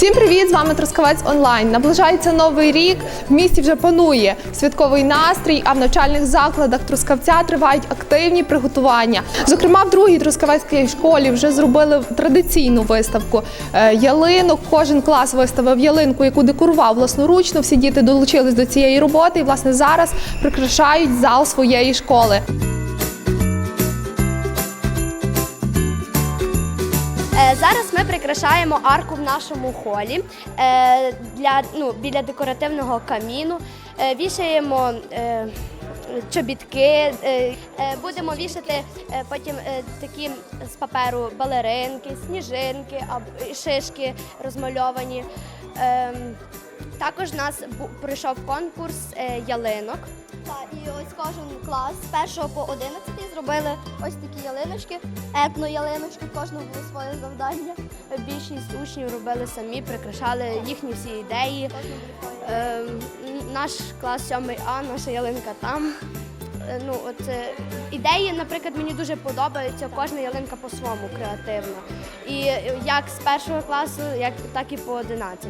Всім привіт! З вами Трускавець онлайн. Наближається новий рік. В місті вже панує святковий настрій, а в навчальних закладах Трускавця тривають активні приготування. Зокрема, в другій Трускавецькій школі вже зробили традиційну виставку е, ялинок. Кожен клас виставив ялинку, яку декорував власноручно. Всі діти долучились до цієї роботи і власне зараз прикрашають зал своєї школи. Зараз ми прикрашаємо арку в нашому холі е, для, ну, біля декоративного каміну. Е, Вішаємо е, чобітки, е, е, будемо вішати е, потім е, такі з паперу балеринки, сніжинки, шишки розмальовані. Ем, Також у нас пройшов конкурс е, ялинок. І ось кожен клас з 1 по 11 зробили ось такі ялиночки, етно-ялиночки, кожного було своє завдання. Більшість учнів робили самі, прикрашали їхні всі ідеї. Ем, наш клас 7 А, наша ялинка там. Е, Ну, от е, ідеї, наприклад, мені дуже подобаються. Кожна ялинка по-своєму креативна. І е, як з першого класу, як так і по 11.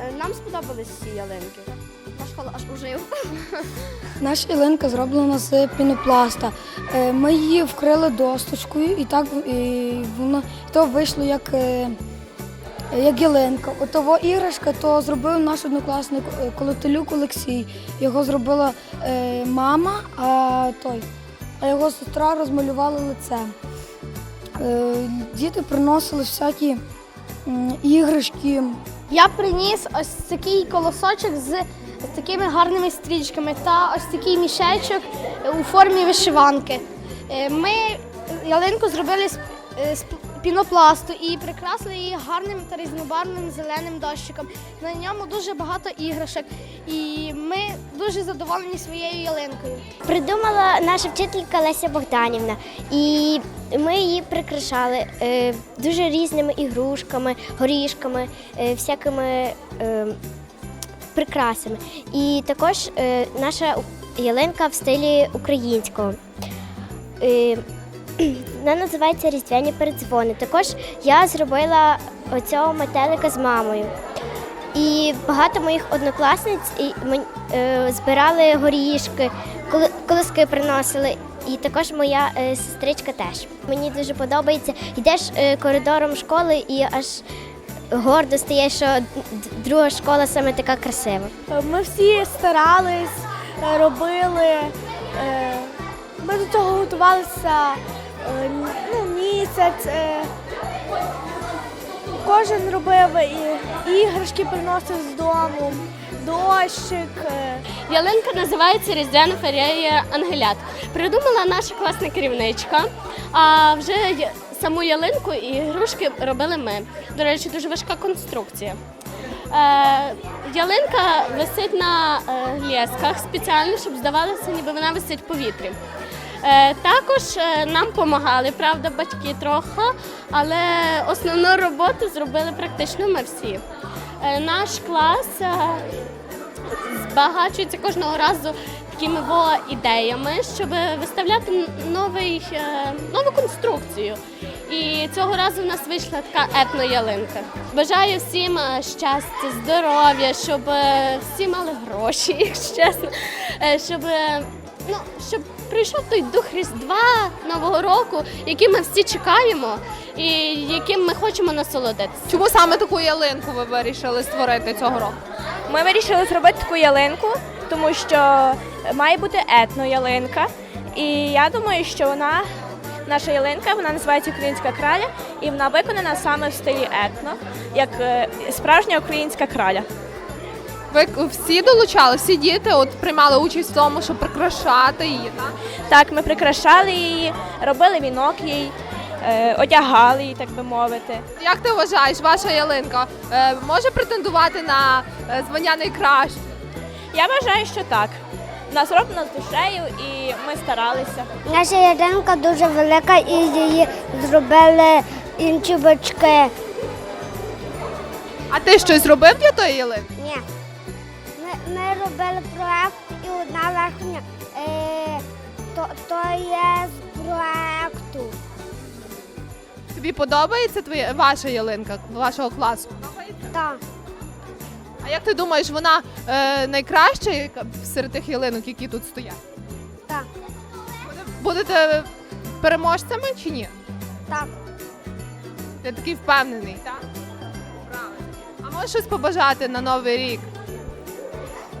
Е, Нам сподобались всі ялинки. Наш школа аж ужив. Наша ялинка зроблена з пінопласта. Е, Ми її вкрили досточкою і так і воно то вийшло як, е, як ялинка. Отого іграшка то зробив наш однокласник е, Колотелюк Олексій. Його зробила е, мама, а той, а його сестра розмалювала лице. Е, Діти приносили всякі іграшки. Я приніс ось такий колосочок з, з такими гарними стрічками та ось такий мішечок е, у формі вишиванки. Е, Ми ялинку зробили з, е, пінопласту і прикрасили її гарним та різнобарвним зеленим дощиком. На ньому дуже багато іграшок, і ми дуже задоволені своєю ялинкою. Придумала наша вчителька Леся Богданівна, і ми її прикрашали дуже різними ігрушками, горішками, всякими прикрасами. І також е, наша ялинка в стилі українського. Е, вона називається Різдвяні передзвони. Також я зробила оцього метелика з мамою. І багато моїх однокласниць е, збирали горішки, колиски приносили. І також моя сестричка теж. Мені дуже подобається. Йдеш коридором школи і аж гордо стає, що друга школа саме така красива. Ми всі старались, е, робили. е, Ми до цього готувалися е, ну, місяць. е, Кожен робив іграшки приносив з дому, дощик. е. Ялинка називається Різдвяна феєрія Ангелят. Придумала наша класна керівничка. А вже саму ялинку і ігрушки робили ми. До речі, дуже важка конструкція. Е, ялинка висить на е, лєсках спеціально, щоб здавалося, ніби вона висить в повітрі. Е, також е, нам допомагали, правда, батьки трохи, але основну роботу зробили практично ми всі. Е, наш клас е, збагачується кожного разу такими во ідеями, щоб виставляти новий, е, нову конструкцію. І цього разу в нас вийшла така етноялинка. Бажаю всім е, щастя, здоров'я, щоб е, всі мали гроші, якщо чесно, щоб, ну, щоб прийшов той дух Різдва Нового року, який ми всі чекаємо і яким ми хочемо насолодитися. Чому саме таку ялинку ви вирішили створити цього року? Ми вирішили зробити таку ялинку, тому що має бути етно-ялинка. І я думаю, що вона, наша ялинка, вона називається Українська краля, і вона виконана саме в стилі етно, як е, справжня українська краля. Ви всі долучали, всі діти от приймали участь в тому, щоб прикрашати її, так? Так, ми прикрашали її, робили вінок їй, е, одягали її, так би мовити. Як ти вважаєш, ваша ялинка е, може претендувати на звання найкраще? Я вважаю, що так. Вона зроблена з душею і ми старалися. Наша ялинка дуже велика і її зробили інші батьки. А ти щось зробив для тої ялинки? Ні. Ми, ми робили проект і одна верхня. Е, то, то є з проекту. Тобі подобається твоя ваша ялинка вашого класу? Подобається? Так. А як ти думаєш, вона е, найкраща яка серед тих ялинок, які тут стоять? Так. Будете переможцями чи ні? Так. Ти такий впевнений, так? Правильно. А можеш щось побажати на новий рік?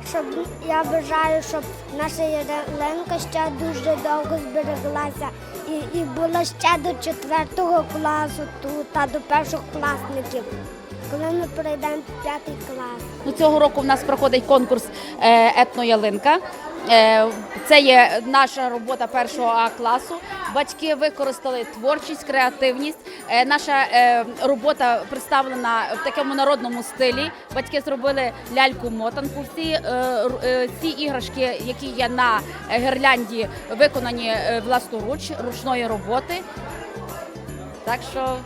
Щоб я бажаю, щоб наша Яленка ще дуже довго збереглася і, і була ще до четвертого класу тут, а до перших класників, коли ми перейдемо п'ятий клас. Ну, цього року в нас проходить конкурс е, етноялинка. Е, Це є наша робота першого А класу. Батьки використали творчість, креативність. Е, Наша робота представлена в такому народному стилі. Батьки зробили ляльку-мотанку. Всі ці іграшки, які є на гірлянді, виконані власноруч, ручної роботи. Так що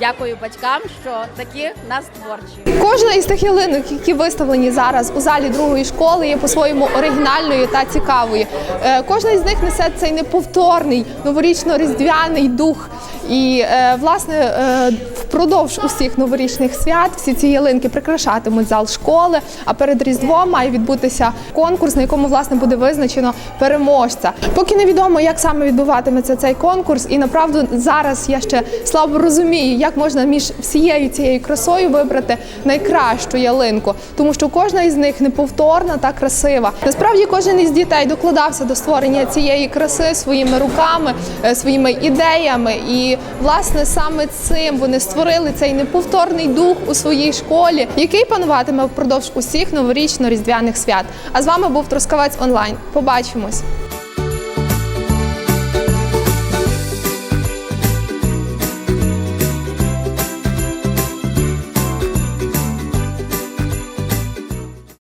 дякую батькам, що такі нас творчі. Кожна із тих ялинок, які виставлені зараз у залі другої школи, є по-своєму оригінальною та цікавою. Е, Кожна із них несе цей неповторний новорічно-різдвяний дух. І е, власне е, впродовж усіх новорічних свят всі ці ялинки прикрашатимуть зал школи. А перед різдвом має відбутися конкурс, на якому власне буде визначено переможця. Поки невідомо, як саме відбуватиметься цей конкурс, і направду зараз я ще слабо розумію, як можна між всією цією красою вибрати найкращу ялинку, тому що кожна із них неповторна та красива. Насправді кожен із дітей докладався до створення цієї краси своїми руками, е, своїми ідеями, і власне саме цим вони створили цей неповторний дух у своїй школі, який пануватиме впродовж усіх новорічно-різдвяних свят. А з вами був Трускавець онлайн. Побачимось.